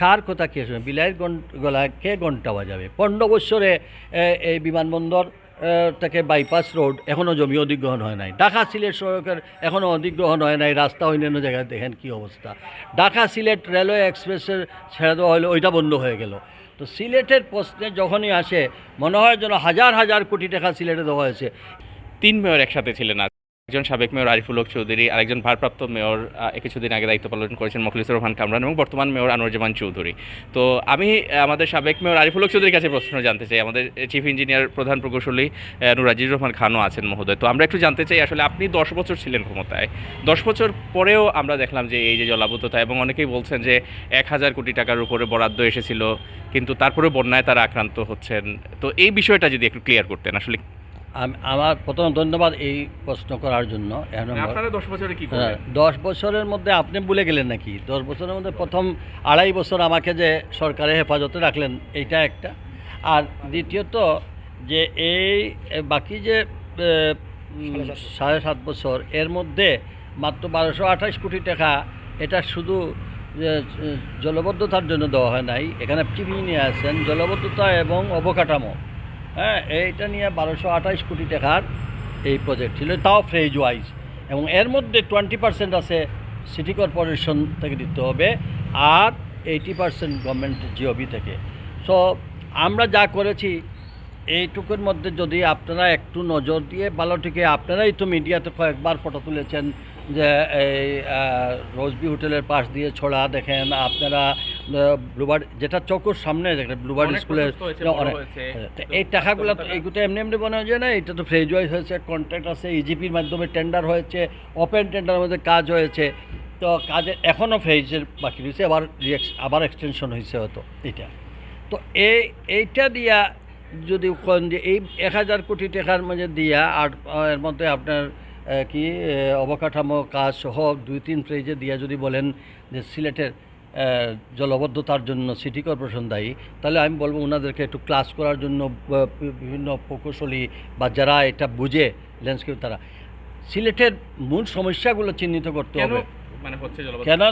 কার কথা কে শুনে বিলাইয়ের গলায় কে ঘণ্টা বাজাবে? বৎসরে এই বিমানবন্দর থেকে বাইপাস রোড এখনও জমি অধিগ্রহণ হয় নাই। ঢাকা সিলেট সড়কের এখনও অধিগ্রহণ হয় নাই, রাস্তা অন্যান্য জায়গায় দেখেন কী অবস্থা। ঢাকা সিলেট রেলওয়ে এক্সপ্রেসের ছেড়ে দেওয়া হলো, ওইটা বন্ধ হয়ে গেল। তো সিলেটের প্রশ্নে যখনই আসে, মনে হয় যেন হাজার হাজার কোটি টাকা সিলেটে দেওয়া হয়েছে। তিন মেয়র একসাথে ছিলেন একজন সাবেক মেয়র আরিফুল হক চৌধুরী, আরেকজন ভারপ্রাপ্ত মেয়র কিছুদিন আগে দায়িত্ব পালন করেছেন মখলিসুর রহমান কামরান এবং বর্তমান মেয়র আনোয়ারজামান চৌধুরী। তো আমি আমাদের সাবেক মেয়র আরিফুল হক চৌধুরীর কাছে প্রশ্ন জানতে চাই। আমাদের চিফ ইঞ্জিনিয়ার প্রধান প্রকৌশলী নুরাজির রহমান খানও আছেন মহোদয়। তো আমরা একটু জানতে চাই, আসলে আপনি দশ বছর ছিলেন ক্ষমতায়। দশ বছর পরেও আমরা দেখলাম যে এই যে জলাবদ্ধতা এবং অনেকেই বলছেন যে এক হাজার কোটি টাকার উপরে বরাদ্দ এসেছিল, কিন্তু তারপরে বন্যায় তারা আক্রান্ত হচ্ছেন। তো এই বিষয়টা যদি একটু ক্লিয়ার করতেন, আসলে আমার প্রথম ধন্যবাদ এই প্রশ্ন করার জন্য। দশ বছরে কি হ্যাঁ, দশ বছরের মধ্যে আপনি ভুলে গেলেন নাকি? দশ বছরের মধ্যে প্রথম আড়াই বছর আমাকে যে সরকারের হেফাজতে রাখলেন এইটা একটা। আর দ্বিতীয়ত যে এই বাকি যে সাড়ে সাত বছর এর মধ্যে মাত্র বারোশো আঠাশ কোটি টাকা এটা শুধু যে, জলবদ্ধতার জন্য দেওয়া হয় নাই। এখানে চিফ নিয়ে আছেন জলবদ্ধতা এবং অবকাঠামো। হ্যাঁ এইটা নিয়ে বারোশো আঠাশ কোটি টাকার এই প্রজেক্ট ছিল, তাও ফ্রেজ ওয়াইজ এবং এর মধ্যে টোয়েন্টি পার্সেন্ট আছে সিটি কর্পোরেশন থেকে দিতে হবে আর এইটি পার্সেন্ট গভর্নমেন্ট জিওবি থেকে। সো আমরা যা করেছি, এইটুকুর মধ্যে যদি আপনারা একটু নজর দিয়ে, ভালো ভালোটিকে আপনারাই তো মিডিয়াতে কয়েকবার ফটো তুলেছেন যে এই রোজবি হোটেলের পাশ দিয়ে ছড়া দেখেন আপনারা ব্লুবার যেটা চৌকুর সামনে দেখেন ব্লুবার্ড অনেক স্কুলের। হ্যাঁ, এই টাকাগুলো এইগুলো এমনি এমনি বলা যায় না এটা তো ফ্রেজ ওয়াইজ হয়েছে কন্ট্রাক্ট আছে ইজিপির মাধ্যমে টেন্ডার হয়েছে ওপেন টেন্ডারের মধ্যে কাজ হয়েছে তো কাজে এখনও ফ্রেজের বাকি রয়েছে আবার আবার এক্সটেনশন হয়েছে হয়তো এটা তো এই এইটা দিয়া যদি কোন যে এই এক হাজার কোটি টাকার মধ্যে দিয়া আর এর মধ্যে আপনার কি অবকাঠামো কাজ সহ দুই তিন ফ্রেজে দিয়া যদি বলেন যে সিলেটের জলবদ্ধতার জন্য সিটি কর্পোরেশন দায়ী তাহলে আমি বলব ওনাদেরকে একটু ক্লাস করার জন্য বিভিন্ন প্রকৌশলী বা যারা এটা বুঝে ল্যান্ডস্কেপ তারা। সিলেটের মূল সমস্যাগুলো চিহ্নিত করতে হবে। মানে হচ্ছে কেন?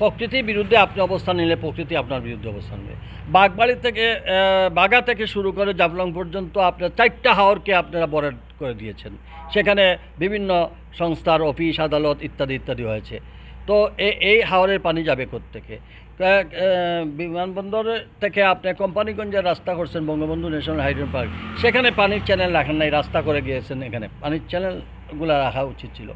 প্রকৃতির বিরুদ্ধে আপনি অবস্থান নিলে প্রকৃতি আপনার বিরুদ্ধে অবস্থান নেবে। বাগবাড়ি থেকে বাগা থেকে শুরু করে জাফলং পর্যন্ত আপনার চারটা হাওরকে আপনারা বরাদ করে দিয়েছেন। সেখানে বিভিন্ন সংস্থার অফিস আদালত ইত্যাদি ইত্যাদি হয়েছে। তো এই হাওরের পানি যাবে থেকে বিমানবন্দর থেকে আপনি কোম্পানিগঞ্জের রাস্তা করছেন বঙ্গবন্ধু ন্যাশনাল হাইড্রোন পার্ক সেখানে পানির চ্যানেল রাখেন নাই রাস্তা করে গিয়েছেন এখানে। পানির চ্যানেলগুলো রাখা উচিত ছিল।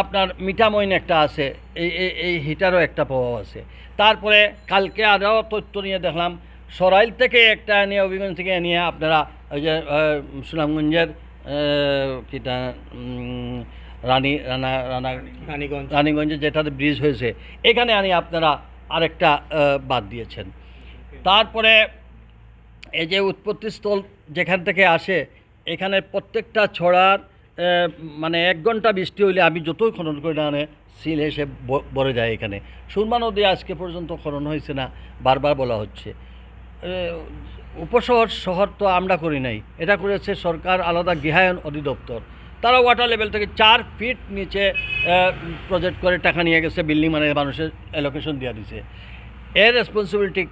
আপনার মিটামইন একটা আছে এই এই হিটারও একটা প্রভাব আছে। তারপরে কালকে আরও তথ্য নিয়ে দেখলাম সরাইল থেকে একটা নিয়ে অভিগঞ্জ থেকে নিয়ে আপনারা ওই যে সুনামগঞ্জের কিটা রানী রানা রানা রানীগঞ্জ। রানীগঞ্জে যেটাতে ব্রিজ হয়েছে এখানে আনি আপনারা আরেকটা বাদ দিয়েছেন। তারপরে এই যে উৎপত্তিস্থল যেখান থেকে আসে এখানে প্রত্যেকটা ছড়ার মানে এক ঘণ্টা বৃষ্টি হইলে আমি যতই খনন করি না আনে সিল এসে ভরে যায় এখানে। সুরমা নদী আজকে পর্যন্ত খনন হয়েছে না, বারবার বলা হচ্ছে। উপশহর, শহর তো আমরা করি নাই। এটা করেছে সরকার আলাদা গৃহায়ন অধিদপ্তর। তারা ওয়াটার লেভেল থেকে চার ফিট নিচে প্রজেক্ট করে টাকা নিয়ে গেছে বিল্ডিং মানে মানুষের অ্যালোকেশন দিয়ে দিছে। এর রেসপন্সিবিলিটি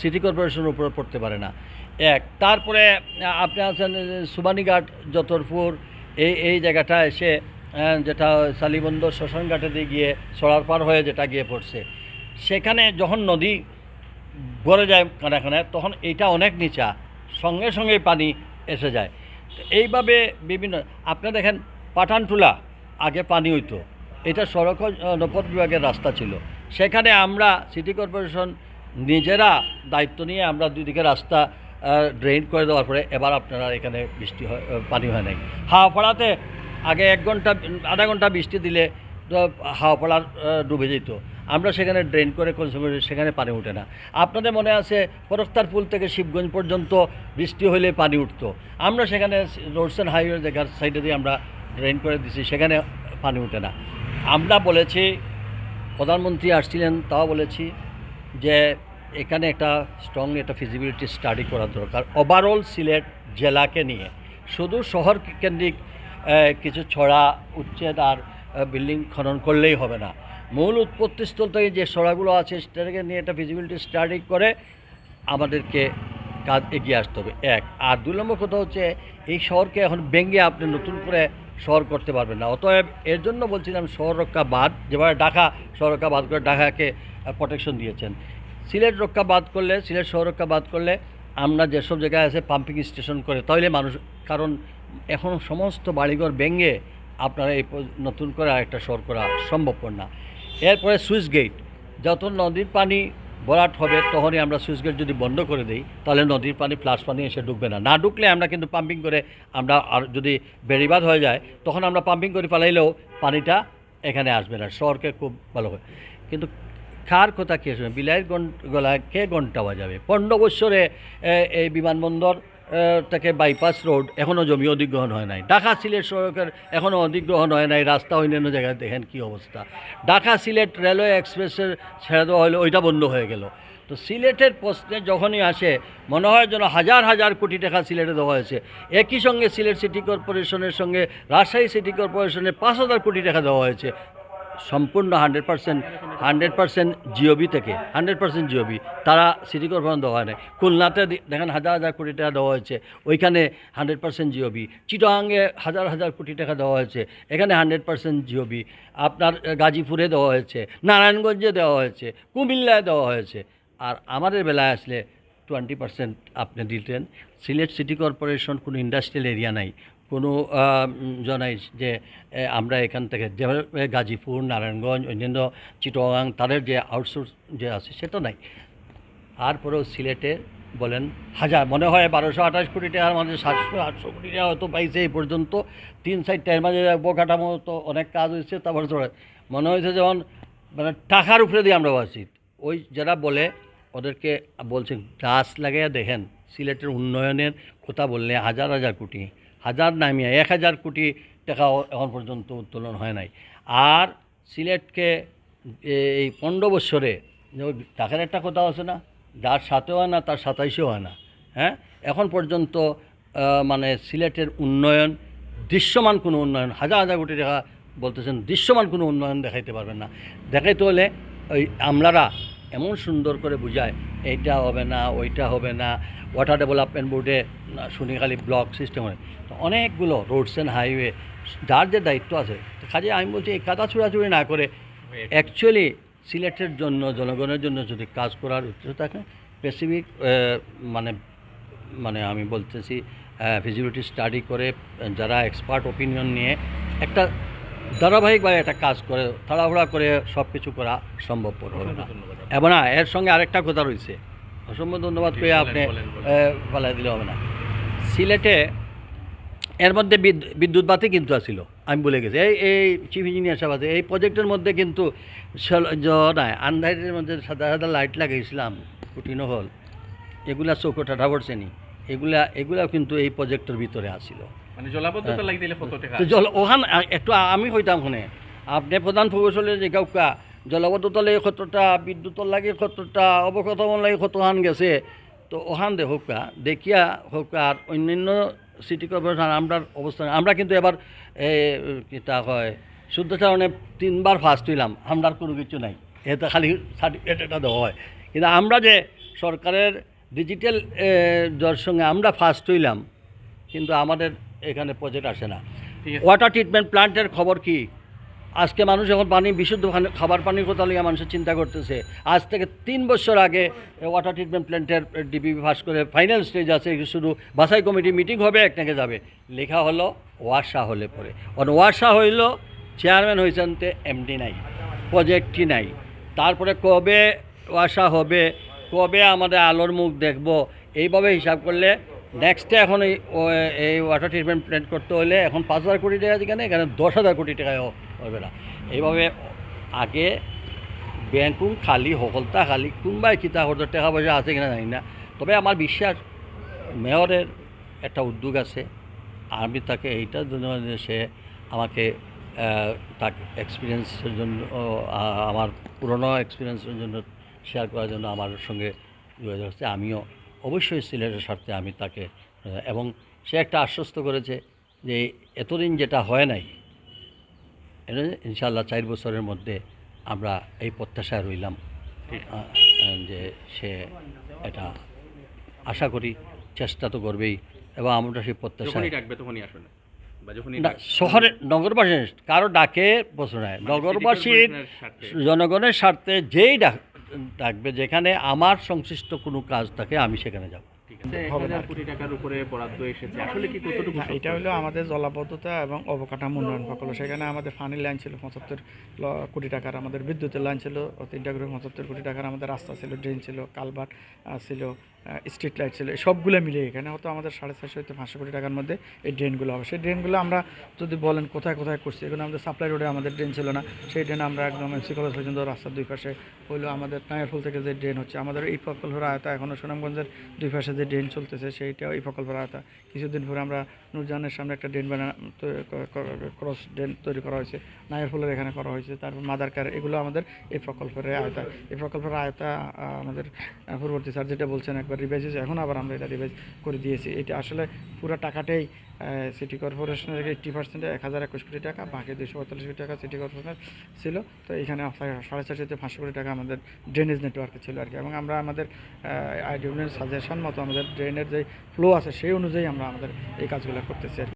সিটি কর্পোরেশনের উপর পড়তে পারে না। এক, তারপরে, আপনি আছেন সুবানীঘাট, যতরপুর এই এই জায়গাটা এসে যেটা সালিবন্দর শ্মশান ঘাটে দিয়ে গিয়ে সরার পার হয়ে যেটা গিয়ে পড়ছে, সেখানে যখন নদী ভরে যায় কানা কানায় তখন এইটা অনেক নিচা, সঙ্গে সঙ্গে পানি এসে যায়। এইভাবে বিভিন্ন, আপনি দেখেন পাঠানটুলা, আগে পানি হইতো, এটা সড়ক নৌপথ বিভাগের রাস্তা ছিল। সেখানে আমরা, সিটি কর্পোরেশন নিজেরা দায়িত্ব নিয়ে আমরা দুদিকে রাস্তা ড্রেন করে দেওয়ার পরে এবার আপনারা এখানে বৃষ্টি হয় পানি হয় নাই। হাওয়াপাড়াতে আগে এক ঘণ্টা, আধা ঘণ্টা বৃষ্টি দিলে হাওড়া ডুবে যেত। আমরা সেখানে ড্রেন করে কনজিউম করি সেখানে পানি ওঠে না। আপনাদের মনে আছে ফরক্তার পুল থেকে শিবগঞ্জ পর্যন্ত বৃষ্টি হলে পানি উঠতো। আমরা সেখানে রোডস অ্যান্ড হাইওয়ে জায়গার সাইডে দিয়ে আমরা ড্রেন করে দিছি, সেখানে পানি ওঠে না। আমরা বলেছি, প্রধানমন্ত্রী আসছিলেন, তাও বলেছি যে এখানে একটা স্ট্রং একটা ফিজিবিলিটি স্টাডি করা দরকার। ওভারঅল সিলেট জেলাকে নিয়ে। শুধু শহর কেন্দ্রিক কিছু ছড়া, উচ্ছেদ আর বিল্ডিং খনন করলেই হবে না। মূল উৎপত্তিস্থল থেকে যে সড়াগুলো আছে, সেটাকে নিয়ে একটা ফিজিবিলিটি স্টাডি করে আমাদেরকে কাজ এগিয়ে আসতে হবে। এক, আর দুই নম্বর কথা হচ্ছে, এই শহরকে এখন ভেঙে আপনি নতুন করে শহর করতে পারবেন না। অতএব এর জন্য বলছিলাম শহর রক্ষা বাদ যেভাবে ঢাকা শহর রক্ষা বাদ করে ঢাকাকে প্রোটেকশন দিয়েছেন। সিলেট রক্ষা বাদ করলে, সিলেট শহর রক্ষা বাদ করলে আমরা যেসব জায়গায় আছে পাম্পিং স্টেশন করে তাহলে মানুষ, কারণ এখন সমস্ত বাড়িঘর ভেঙে আপনারা এই নতুন করে আরেকটা শহর করা সম্ভবপর না। এরপরে সুইচ গেট যত নদীর পানি ভরাট হবে, তখনই আমরা সুইচ গেট যদি বন্ধ করে দিই, তাহলে নদীর পানি ফ্লাশ পানি এসে ঢুকবে না। না ঢুকলে আমরা কিন্তু পাম্পিং করে আমরা আর যদি বেড়িবাদ হয়ে যায়, তখন আমরা পাম্পিং করে পালাইলেও পানিটা এখানে আসবে না, শহরকে খুব ভালো হয় কিন্তু কার কথা কে শুনে বিলাইয়ের গলায় কে ঘণ্টা বাজাবে পনেরো বৎসরে এই বিমানবন্দর থেকে বাইপাস রোড এখনও জমি অধিগ্রহণ হয় নাই। ঢাকা সিলেট সড়কের এখনও অধিগ্রহণ হয় নাই, রাস্তা অন্যান্য জায়গায় দেখেন কী অবস্থা। ঢাকা সিলেট রেলওয়ে এক্সপ্রেসের ছেড়ে দেওয়া হলো, ওইটা বন্ধ হয়ে গেল। তো সিলেটের প্রশ্নে যখনই আসে, মনে হয় যেন হাজার হাজার কোটি টাকা সিলেটে দেওয়া হয়েছে। একই সঙ্গে সিলেট সিটি কর্পোরেশনের সঙ্গে রাজশাহী সিটি কর্পোরেশনের পাঁচ হাজার কোটি টাকা দেওয়া হয়েছে। সম্পূর্ণ hundred percent hundred percent GOB থেকে, হান্ড্রেড পার্সেন্ট জিওবি তারা সিটি কর্পোরেশন দেওয়া হয় নাই। খুলনাতে দেখেন হাজার হাজার কোটি টাকা দেওয়া হয়েছে। ওইখানে হান্ড্রেড পার্সেন্ট জিওবি চিটাঙ্গে হাজার হাজার কোটি টাকা দেওয়া হয়েছে। এখানে হান্ড্রেড পার্সেন্ট জিওবি আপনার গাজীপুরে দেওয়া হয়েছে। নারায়ণগঞ্জে দেওয়া হয়েছে। কুমিল্লায় দেওয়া হয়েছে। আর আমাদের বেলায় আসলে টোয়েন্টি পার্সেন্ট আপনি দিতেন। সিলেট সিটি কর্পোরেশন কোনো ইন্ডাস্ট্রিয়াল এরিয়া নাই। কোনো জনাই যে আমরা এখান থেকে যেভাবে গাজীপুর, নারায়ণগঞ্জ, অন্যান্য চিটগাং, তাদের যে আউটসোর্স যে আছে সেটা নাই। তারপরেও সিলেটে বলেন হাজার, মনে হয় বারোশো আঠাশ কোটি টাকার মাঝে সাতশো, আটশো কোটি টাকা হয়তো পাইছে এই পর্যন্ত। তিন সাইডটার মাঝে অবকাঠামো তো অনেক কাজ হয়েছে, তারপরে মনে হয়েছে যেমন মানে টাকার উপরে দিয়ে আমরা বাঁচি ওই যারা বলে, ওদেরকে বলছেন, গাছ লাগাইয়া দেখেন, সিলেটের উন্নয়নের কথা বললে হাজার হাজার কোটি। হাজার নামিয়ে, এক হাজার কোটি টাকাও এখন পর্যন্ত উত্তোলন হয় নাই। আর সিলেটকে এই পনেরো বৎসরে টাকার একটা কথা আছে না, যার সাথেও হয় না, তার সাতাইশেও হয় না হ্যাঁ? এখন পর্যন্ত মানে সিলেটের উন্নয়ন, দৃশ্যমান কোনো উন্নয়ন, হাজার হাজার কোটি টাকা বলতেছেন, দৃশ্যমান কোনো উন্নয়ন দেখাইতে পারবেন না। দেখাইতে হলে ওই আমলারা এমন সুন্দর করে বুঝায় এইটা হবে না ওইটা হবে না ওয়াটার ডেভেলপমেন্ট বোর্ডে শুনিখালি ব্লক সিস্টেম হয় তো অনেকগুলো রোডস অ্যান্ড হাইওয়ে যার যে দায়িত্ব আছে কাজে আমি বলছি এই কাদা ছুড়াছুড়ি না করে অ্যাকচুয়ালি সিলেটের জন্য জনগণের জন্য যদি কাজ করার উদ্দেশ্য থাকে স্পেসিফিক মানে মানে আমি বলতেছি ফিজিবিলিটি স্টাডি করে যারা এক্সপার্ট ওপিনিয়ন নিয়ে একটা ধারাবাহিকভাবে একটা কাজ করে তাড়াহুড়া করে সব কিছু করা সম্ভবপর হবে না। এবং না এর সঙ্গে আরেকটা কথা রয়েছে। অসম্ভব ধন্যবাদ করে আপনি। পালাই দিলে হবে না। সিলেটে এর মধ্যে বিদ- বিদ্যুৎ বাতি কিন্তু আসছিল আমি বলে গেছি। এই এই চিফ ইঞ্জিনিয়ার সাহেব আছে এই প্রজেক্টের মধ্যে কিন্তু নাই আন্ধারের মধ্যে সাদা সাদা লাইট লাগাইছিলাম কুটিনো হল। এগুলা চৌকোঠাটা পড়ছে নি। এগুলা এগুলা কিন্তু এই প্রজেক্টের ভিতরে আসছিল মানে জল ওখান একটু আমি হইতাম শুনে আপনি প্রধান প্রকৌশলী যে গাউকা জলবদ্ধতা লাগে কতটা বিদ্যুতের লাগে কতটা অবকাঠামো লাগে কতখান গেছে তো ওখান দে হোকা দেখিয়া হোক আর অন্যান্য সিটি কর্পোরেশন আমরা অবস্থান আমরা কিন্তু এবার এ, কিতা হয় শুদ্ধচারণে তিনবার ফার্স্ট হইলাম আমরার কোনো কিছু নাই এটা খালি সার্টিফিকেট এটা হয়। কিন্তু আমরা যে সরকারের ডিজিটাল যার সঙ্গে আমরা ফার্স্ট হইলাম কিন্তু আমাদের এখানে প্রজেক্ট আসে না। ওয়াটার ট্রিটমেন্ট প্ল্যান্টের খবর কি? আজকে মানুষ এখন পানি বিশুদ্ধ খাবার পানির কথা লিয়ে মানুষের চিন্তা করতেছে। আজ থেকে তিন বছর আগে ওয়াটার ট্রিটমেন্ট প্ল্যান্টের ডিবি পাস করে ফাইনাল স্টেজ আছে শুধু বাছাই কমিটি মিটিং হবে একটাকে যাবে। লেখা হলো ওয়াসা হলে পরে। আর ওয়াসা হইল চেয়ারম্যান হয়েছেন তে এমডি নাই প্রজেক্টটি নাই। তারপরে কবে ওয়াসা হবে কবে আমাদের আলোর মুখ দেখব এইভাবে হিসাব করলে নেক্সটে এখন এই এই ওয়াটার ট্রিটমেন্ট প্ল্যান্ট করতে হলে এখন পাঁচ হাজার কোটি টাকা যেখানে এখানে দশ হাজার কোটি টাকায় হবে না। এইভাবে আগে ব্যাংকুং খালি সকলতা খালি, কোনবাই কিতা হয়তো টাকা পয়সা আছে কিনা জানি না। তবে আমার বিশ্বাস, মেয়রের একটা উদ্যোগ আছে, আমি তাকে এইটার জন্য সে আমাকে তার এক্সপিরিয়েন্সের জন্য আমার পুরনো এক্সপিরিয়েন্সের জন্য শেয়ার করার জন্য আমার সঙ্গে যোগাযোগ হচ্ছে আমিও অবশ্যই সিলেটের স্বার্থে আমি তাকে এবং সে একটা আশ্বস্ত করেছে যে এতদিন যেটা হয় নাই ইনশাল্লাহ চার বছরের মধ্যে আমরা এই প্রত্যাশায় রইলাম যে সে এটা আশা করি চেষ্টা তো করবেই এবং আমরা সেই না শহরে নগরবাসী কারও ডাকে বসে মানে নগরবাসীর। জনগণের স্বার্থে যেই ডাক ডাকবে যেখানে আমার সংশ্লিষ্ট কোনো কাজ থাকে আমি সেখানে যাব। ঠিক আছে কোটি টাকার উপরে বরাদ্দ এসেছে। আসলে কি এটা হলো আমাদের জলাবদ্ধতা এবং অবকাঠামো উন্নয়ন প্রকল্প। সেখানে আমাদের ফানির লাইন ছিল পঁচাত্তর কোটি টাকার আমাদের বিদ্যুতের লাইন ছিল তিনটা করে পঁচাত্তর কোটি টাকার আমাদের রাস্তা ছিল ড্রেন ছিল কালভার্ট ছিল। স্ট্রিট লাইট ছিল, সবগুলো মিলে এখানে হয়তো আমাদের সাড়ে চারশো হয়তো পাঁচশো কোটি টাকার মধ্যে এই ড্রেনগুলো হবে। সেই ড্রেনগুলো আমরা যদি বলেন কোথায় কোথায় করছি এখানে আমাদের সাপ্লাই রোডে আমাদের ড্রেন ছিল না। সেই ড্রেন আমরা একদম এমসি কলেজ পর্যন্ত রাস্তার দুই পাশে হইল আমাদের নায়ারফুল থেকে যে ড্রেন হচ্ছে, আমাদের এই প্রকল্পের আয়তা এখনও সুনামগঞ্জের দুই পাশে যে ড্রেন চলতেছে সেইটাও এই প্রকল্পের আয়তা কিছুদিন পরে আমরা নূরজাহানের সামনে একটা ড্রেন বানা ক্রস ড্রেন তৈরি করা হয়েছে। নায়ারফুলের এখানে করা হয়েছে। তারপর মাদারকার এগুলো আমাদের এই প্রকল্পের আয়তা এই প্রকল্পের আয়তা আমাদের পূর্ববর্তী স্যার যেটা বলছেন একবার রিভাইজ হয়েছে, এখন আবার আমরা এটা রিভাইজ করে দিয়েছি। এটা আসলে পুরো টাকাটাই সিটি কর্পোরেশনের এইট্টি পার্সেন্টে এক হাজার একুশ কোটি টাকা, বাকি দুশো পঁয়তাল্লিশ কোটি টাকা সিটি কর্পোরেশনের ছিল। তো এখানে সাড়ে- সাড়ে চারশো থেকে পাঁচশো কোটি টাকা আমাদের ড্রেনেজ নেটওয়ার্কে ছিল আর কি। এবং আমরা আমাদের আইডিউনের সাজেশন মতো আমাদের ড্রেনের যে ফ্লো আছে, সেই অনুযায়ী আমরা আমাদের এই কাজগুলো করতেছি আর